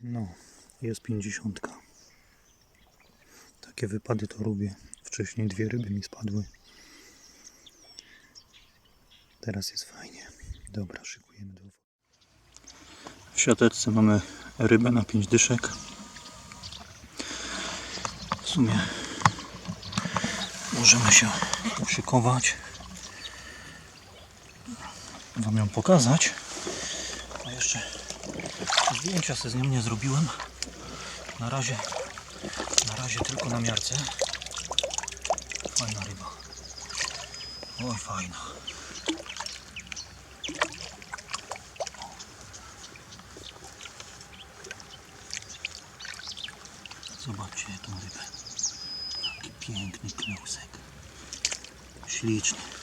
No, jest pięćdziesiątka. Takie wypady to lubię. Wcześniej dwie ryby mi spadły. Teraz jest fajnie. Dobra, szykujemy do. W siateczce mamy rybę na pięć dyszek. W sumie możemy się uszykować. Wam ją pokazać. A jeszcze zdjęcia sobie z nią nie zrobiłem. Na razie, na razie tylko na miarce. Fajna ryba. Oj, fajna. Zobaczcie tą rybę. Taki piękny klusek. Śliczny.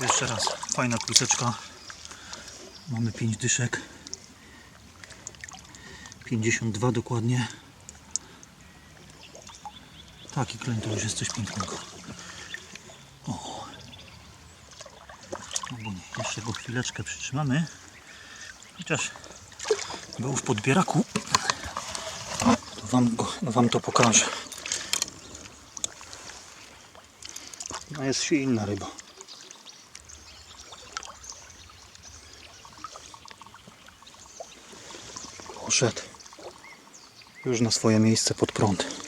Jeszcze raz, fajna kluseczka. Mamy 5 dyszek. 52 dokładnie. Taki kleń to już jest coś pięknego. O. Albo nie, jeszcze go chwileczkę przytrzymamy. Chociaż był w podbieraku. To wam, go, wam to pokażę. No jest silna ryba. Poszedł już na swoje miejsce pod prąd.